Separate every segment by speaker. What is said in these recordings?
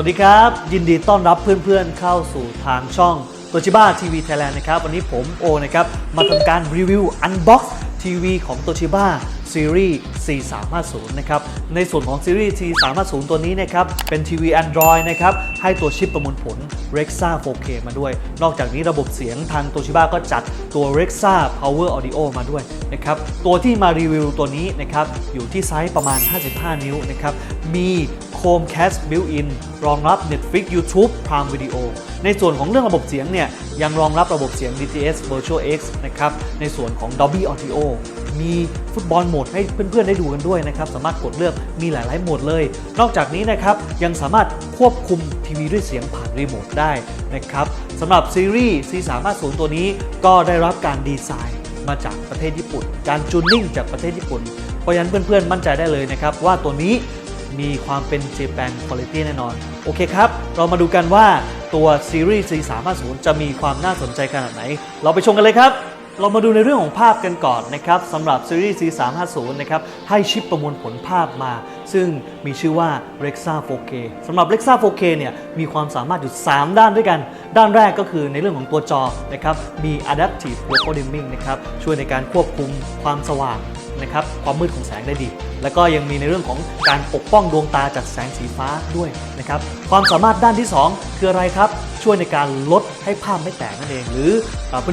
Speaker 1: วัสดีครับ ยินดีต้อนรับเพื่อนๆเข้าสู่ทางช่องโตชิบ้าทีวีไทยแลนด์นะครับ วันนี้ผมโอนะครับ มาทำการรีวิวอันบ็อกซ์ทีวีของโตชิบ้า ซีรีส์ C350 นะครับ ในส่วนของซีรีส์ C350 ตัวนี้นะครับ เป็นทีวี Android นะครับ ให้ตัวชิปประมวลผล Rexa 4K มาด้วย นอกจากนี้ระบบเสียงทางโตชิบ้าก็จัดตัว Rexa Power Audio มาด้วยนะครับ ตัวที่มารีวิวตัวนี้นะครับ อยู่ที่ไซส์ประมาณ 55 นิ้วนะครับ มี Chromecast built-in รองรับ Netflix YouTube Prime Video ในส่วนของเรื่องระบบเสียงเนี่ยยังรองรับระบบเสียง DTS Virtual X นะครับ ในส่วนของ Dolby Audio มีฟุตบอลโหมดให้เพื่อนๆได้ดูกันด้วยนะครับ สามารถกดเลือกมีหลายๆโหมดเลย นอกจากนี้นะครับยังสามารถควบคุมทีวีด้วยเสียงผ่านรีโมทได้นะครับสำหรับซีรีส์ C350 ตัวนี้ก็ได้รับการดีไซน์มาจากประเทศญี่ปุ่น การจูนนิ่งจากประเทศญี่ปุ่น เพราะฉะนั้นเพื่อนๆมั่นใจได้เลยนะครับว่าตัวนี้มีความเป็น Japan Quality แน่นอน โอเคครับ เรามาดูกันว่าตัวซีรีส์ C350 จะมีความน่าสนใจขนาดไหน เราไปชมกันเลยครับ เรามาดูในเรื่องของภาพกันก่อนนะครับสำหรับซีรีส์ C350 นะครับให้ชิปประมวลผลภาพมา ซึ่งมีชื่อว่า Rexa 4K สำหรับ Rexa 4K เนี่ยมีความสามารถอยู่ 3 ด้านด้วยกัน ด้านแรกก็คือในเรื่องของตัวจอนะครับมี Adaptive Local Dimming นะครับช่วยในการควบคุมความสว่างนะครับความมืดของแสงได้ดี แล้วก็ยังมีในเรื่องของการปกป้องดวงตาจากแสงสีฟ้าด้วยนะครับความสามารถด้านที่ 2 คืออะไรครับ ช่วยในการลดให้ภาพไม่แตกนั่นเอง หรือ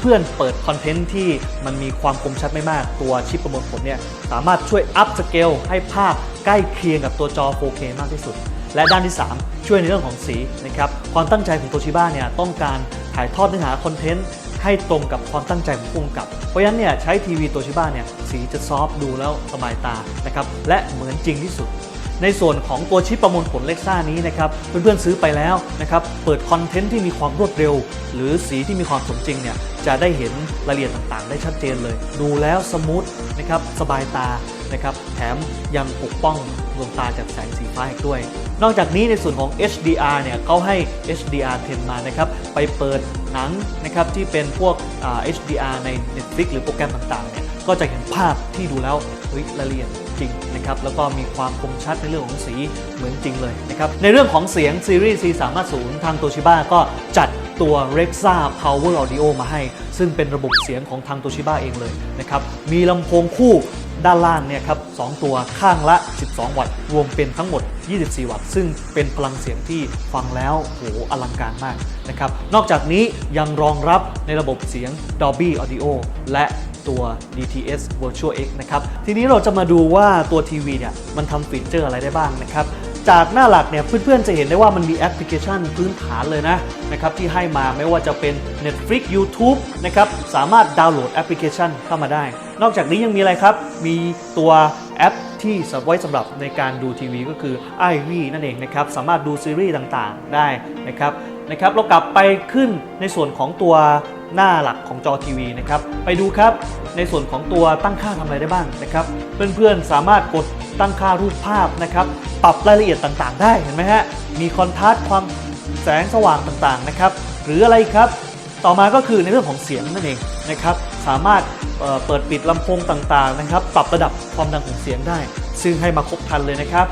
Speaker 1: เพื่อนๆเปิดคอนเทนต์ที่มันมีความคมชัดไม่มากตัวชิปประมวลผลเนี่ยสามารถช่วยอัพสเกลให้ภาพใกล้เคียงกับตัวจอ 4K มากที่สุด และด้านที่ 3 ช่วยในเรื่องของสีนะครับความตั้งใจของโตชิบ้าเนี่ยต้องการถ่ายทอดเนื้อหาคอนเทนต์ให้ตรงกับความตั้งใจของผู้กำกับ เพราะฉะนั้นเนี่ยใช้ทีวีโตชิบ้าเนี่ยสีจะซอฟดูแล้วสบายตานะครับและเหมือนจริงที่สุด ในส่วนของตัวชิปประมวลผลเล็กซ่านี้นะครับเพื่อนๆซื้อไปแล้วนะครับเปิดคอนเทนต์ที่มีความรวดเร็ว หรือสีที่มีความสมจริงเนี่ยจะได้เห็นรายละเอียดต่างๆ ได้ชัดเจนเลย ดูแล้วสมูทนะครับสบายตานะครับแถมยังปกป้องดวงตาจากแสงสีฟ้าอีกด้วย นอกจากนี้ในส่วนของ HDR เนี่ยเขาให้ HDR 10 มานะครับไปเปิดหนังนะครับที่เป็นพวก HDR ใน Netflix หรือโปรแกรมต่างๆเนี่ยก็จะเห็นภาพที่ดูแล้วเฮ้ยรายละเอียด จริงนะครับแล้วก็มีความคมชัดในเรื่องของสีเหมือนจริงเลยนะครับในเรื่องของเสียงซีรีส์ C350 ทางโตชิบ้าก็จัดตัว Rexa Power Audio มาให้ ซึ่งเป็นระบบเสียงของทางโตชิบ้าเองเลยนะครับมีลำโพงคู่ด้านล่างเนี่ยครับสองตัวข้างละ 12 วัตต์ รวมเป็นทั้งหมด 24 วัตต์ ซึ่งเป็นพลังเสียงที่ฟังแล้วโหอลังการมากนะครับ นอกจากนี้ยังรองรับในระบบเสียง Dolby Audio และ ตัว DTS Virtual X นะครับ ทีนี้เราจะมาดูว่าตัวทีวีเนี่ยมันทำฟีเจอร์อะไรได้บ้างนะครับ จากหน้าหลักเนี่ยเพื่อนๆจะเห็นได้ว่ามันมีแอปพลิเคชันพื้นฐานเลยนะนะครับที่ให้มาไม่ว่าจะเป็น Netflix YouTube นะครับสามารถดาวน์โหลดแอปพลิเคชันเข้ามาได้ นอกจากนี้ยังมีอะไรครับ มีตัวแอปที่สไว้สำหรับในการดูทีวีก็คือ i v นั่นเองนะครับสามารถดูซีรีส์ต่างๆได้นะครับนะครับเรากลับไปขึ้นในส่วนของตัว หน้าหลักของจอทีวีนะครับไปดูครับในส่วนของตัวตั้งค่าทำอะไรได้บ้างนะครับเพื่อนๆสามารถกดตั้งค่ารูปภาพนะครับปรับรายละเอียดต่างๆ ได้เห็นไหมฮะมีคอนทราสต์ความแสงสว่างต่างๆนะครับหรืออะไรครับต่อมาก็คือในเรื่องของเสียงนั่นเองนะครับสามารถเปิดปิดลำโพงต่างๆนะครับปรับระดับความดังของเสียงได้ ซึ่งให้มาครบคันเลยนะครับ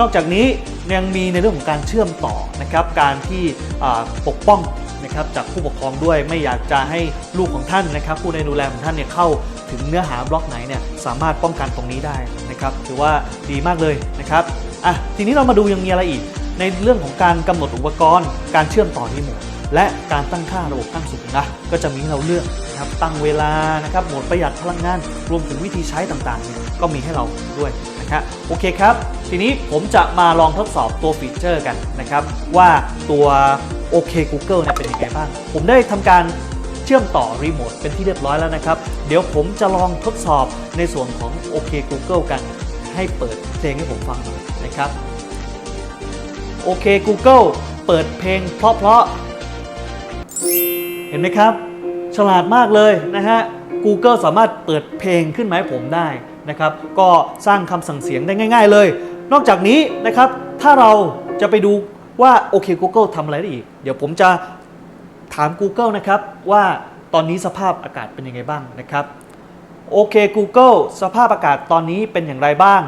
Speaker 1: นอกจากนี้ยังมีในเรื่องของการเชื่อมต่อนะครับการที่ปกป้อง นะครับจากผู้ปกครองด้วยไม่อยากจะให้ลูกของท่านนะครับ ผู้ในดูแลของท่านเนี่ยเข้าถึงเนื้อหาบล็อกไหนเนี่ยสามารถป้องกันตรงนี้ได้นะครับถือว่าดีมากเลยนะครับอะทีนี้เรามาดูยังมีอะไรอีก ในเรื่องของการกำหนดอุปกรณ์ การเชื่อมต่อรีโมทและการตั้งค่าระบบตั้งสุขนะก็จะมีให้เราเลือกนะครับตั้งเวลานะครับโหมดประหยัดพลังงาน รวมถึงวิธีใช้ต่างๆเนี่ยก็มีให้เราด้วยนะครับโอเคครับ ทีนี้ผมจะมาลองทดสอบตัวฟีเจอร์กันนะครับ ว่าตัว โอเค Google เนี่ยเป็นยังไงบ้าง ผมได้ทำการเชื่อมต่อรีโมทเป็นที่เรียบร้อยแล้วนะครับ เดี๋ยวผมจะลองทดสอบในส่วนของโอเค Google กัน ให้เปิดเพลงให้ผมฟังหน่อยนะครับโอเค Google เปิดเพลงเพราะๆเห็นไหมครับ ฉลาดมากเลยนะฮะ Google สามารถเปิดเพลงขึ้นมาให้ผมได้นะครับ ก็สร้างคำสั่งเสียงได้ง่าย ๆ เลย นอกจากนี้นะครับ ถ้าเราจะไปดู ว่าโอเค Google ทำอะไรได้อีก เดี๋ยวผมจะถาม Google นะครับว่าตอนนี้สภาพอากาศเป็นยังไงบ้างนะครับโอเค Google สภาพอากาศตอนนี้เป็นอย่างไรบ้าง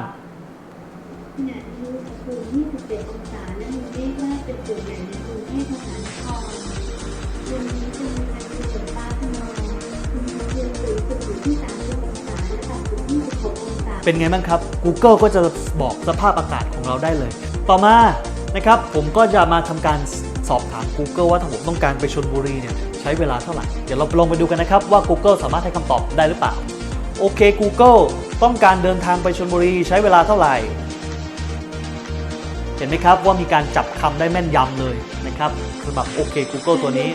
Speaker 2: เนี่ยดูอุณหภูมิ27องศาและมีเมฆมาเป็นกลุ่มใหญ่ในกรุง
Speaker 1: เท
Speaker 2: พมหานครวันนี้จะมีการเกิดฝนาขนองอุณหภูมิสูงสุดอยู่ที่30อศาและต่ำสุดที่16องศา
Speaker 1: เป็นไงบ้างครับ Google ก็จะบอกสภาพอากาศของเราได้เลย ต่อมา นะครับผมก็จะมาทำการสอบถาม Google ว่าถ้าผมต้องการไปชนบุรีเนี่ยใช้เวลาเท่าไหร่ เดี๋ยวเราลองไปดูกันนะครับว่า Google สามารถให้คำตอบได้หรือเปล่า โอเค Google ต้องการเดินทางไปชนบุรีใช้เวลาเท่าไหร่ เห็นไหมครับว่ามีการจับคำได้แม่นยำเลยนะครับสำหรับโอเค Google ตัวนี้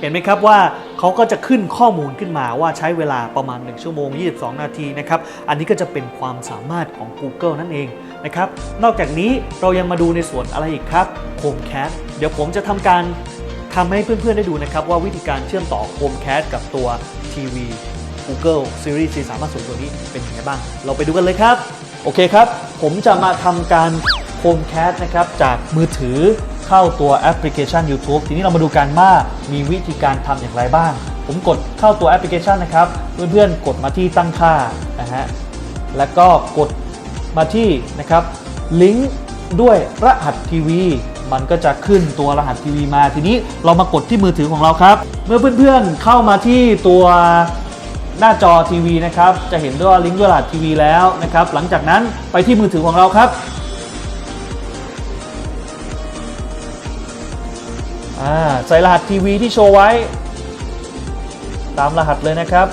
Speaker 2: เห็
Speaker 1: นไหมครับว่าเขาก็จะขึ้นข้อมูลขึ้นมาว่าใช้เวลาประมาณ 1 ชั่วโมง 22 นาทีนะครับ อันนี้ก็จะเป็นความสามารถของ Google นั่นเองนะครับ นอกจากนี้เรายังมาดูในส่วนอะไรอีกครับ Chromecast เดี๋ยวผมจะทำการทำให้เพื่อนๆได้ดูนะครับว่าวิธีการเชื่อมต่อ Chromecast กับตัวทีวี Google Series 430ตัวนี้เป็นยังไงบ้าง เราไปดูกันเลยครับ โอเคครับ ผมจะมาทำการ Chromecast นะครับจากมือถือ เข้าตัวแอปพลิเคชัน YouTube ทีนี้เรามาดูกันว่ามีวิธีการทำอย่างไรบ้าง ผมกดเข้าตัวแอปพลิเคชันนะครับ เพื่อนๆ กดมาที่ตั้งค่านะฮะแล้วก็กดมาที่นะครับลิงก์ด้วยรหัสทีวีมันก็จะขึ้นตัวรหัสทีวีมา ทีนี้เรามากดที่มือถือของเราครับ เมื่อเพื่อนๆเข้ามาที่ตัวหน้าจอทีวีนะครับ จะเห็นด้วยว่าลิงก์ด้วยรหัสทีวีแล้วนะครับ หลังจากนั้นไปที่มือถือของเราครับ อ่าใส่รหัสทีวีที่โชว์ไว้ ตามรหัสเลยนะครับ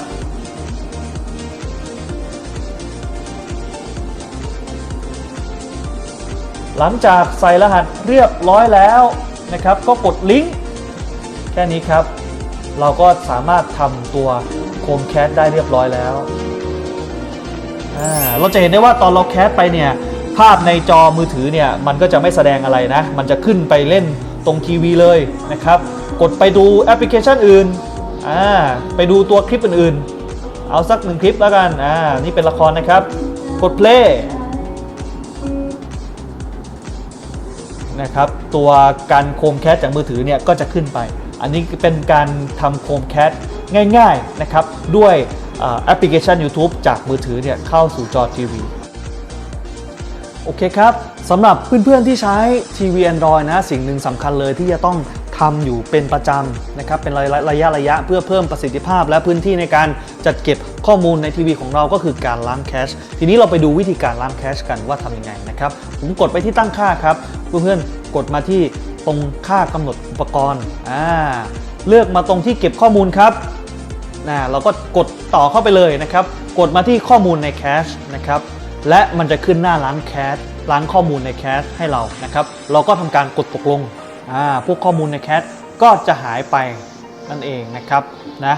Speaker 1: หลังจากใส่รหัสเรียบร้อยแล้วนะครับ ก็กดลิงก์แค่นี้ครับ เราก็สามารถทำตัวโคมแคสได้เรียบร้อยแล้วเราจะเห็นได้ว่าตอนเราแคสไปเนี่ยภาพในจอมือถือเนี่ยมันก็จะไม่แสดงอะไรนะ มันจะขึ้นไปเล่น ตรงทีวีเลยนะครับ กดไปดูแอปพลิเคชันอื่นอ่าไปดูตัวคลิปอื่นๆ เอาสักหนึ่งคลิปแล้วกันอ่านี่เป็นละครนะครับ กด play นะครับตัวการโคมแคสจากมือถือเนี่ยก็จะขึ้นไป อันนี้เป็นการทำโคมแคสง่ายๆนะครับด้วยอแอปพลิเคชัน YouTube จากมือถือเนี่ยเข้าสู่จอทีวี โอเคครับ สำหรับเพื่อนๆที่ใช้ทีวี Android นะสิ่งหนึ่งสำคัญเลยที่จะต้องทำอยู่เป็นประจำนะครับเป็นระยะระยะเพื่อเพิ่มประสิทธิภาพ และพื้นที่ในการจัดเก็บข้อมูลในทีวีของเราก็คือการล้างแคชทีนี้เราไปดูวิธีการล้างแคชกันว่าทำยังไงนะครับผมกดไปที่ตั้งค่าครับ เพื่อนๆกดมาที่ตรงค่ากำหนดอุปกรณ์อ่าเลือกมาตรงที่เก็บข้อมูลครับนะเราก็กดต่อเข้าไปเลยนะครับ กดมาที่ข้อมูลในแคชนะครับและมันจะขึ้นหน้าร้านแคชร้านข้อมูลในแคชให้เรานะครับ เราก็ทำการกดตกลงพวกข้อมูลในแคชก็จะหายไปนั่นเองนะครับนะ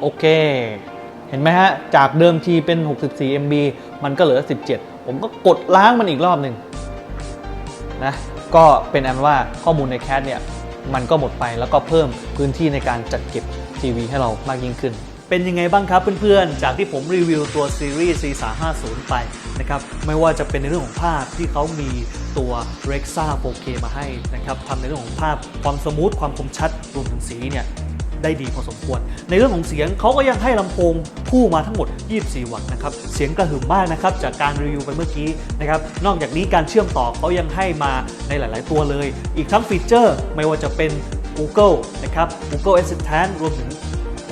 Speaker 1: โอเค เห็นไหมฮะ จากเดิมทีเป็น 64 MB มันก็เหลือ 17 ผมก็กดล้างมันอีกรอบหนึ่งนะก็เป็นอันว่าข้อมูลในแคสเนี่ยมันก็หมดไปแล้วก็เพิ่มพื้นที่ในการจัดเก็บทีวีให้เรามากยิ่งขึ้น เป็นยังไงบ้างครับเพื่อนๆ จากที่ผมรีวิวตัวซีรีส์ C350 ไปนะครับไม่ว่าจะเป็นในเรื่องของภาพที่เขามีตัว Rexa 4K มาให้นะครับทำในเรื่องของภาพความสมูทความคมชัดรวมถึงสีเนี่ยได้ดีพอสมควร ในเรื่องของเสียงเขาก็ยังให้ลำโพงคู่มาทั้งหมด 24 วัตต์นะครับ เสียงกระหึ่มมากนะครับ จากการรีวิวไปเมื่อกี้นะครับ นอกจากนี้การเชื่อมต่อเขายังให้มาในหลาย ๆ ตัวเลย อีกทั้งฟีเจอร์ไม่ว่าจะเป็น Google นะครับ Google Assistant รวมถึง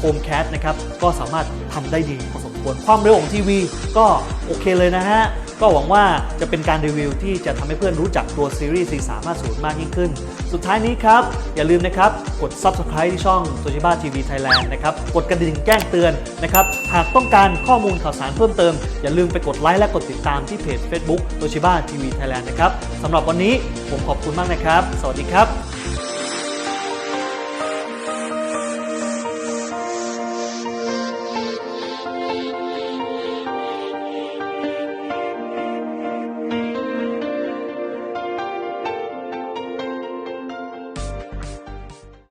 Speaker 1: Chromecast นะครับก็สามารถทำได้ดีพอสมควรความเร็วของทีวีก็โอเคเลยนะฮะ ก็หวังว่าจะเป็นการรีวิวที่จะทำให้เพื่อนรู้จักตัวซีรีส์ C350 มากยิ่งขึ้น สุดท้ายนี้ครับ อย่าลืมนะครับกด Subscribe ที่ช่อง Toshiba TV Thailand นะครับกดกระดิ่งแจ้งเตือนนะครับหากต้องการข้อมูลข่าวสารเพิ่มเติม อย่าลืมไปกดไลค์และกดติดตามที่เพจ Facebook Toshiba TV Thailand นะครับสำหรับวันนี้ผมขอบคุณมากนะครับ สวัสดีครับ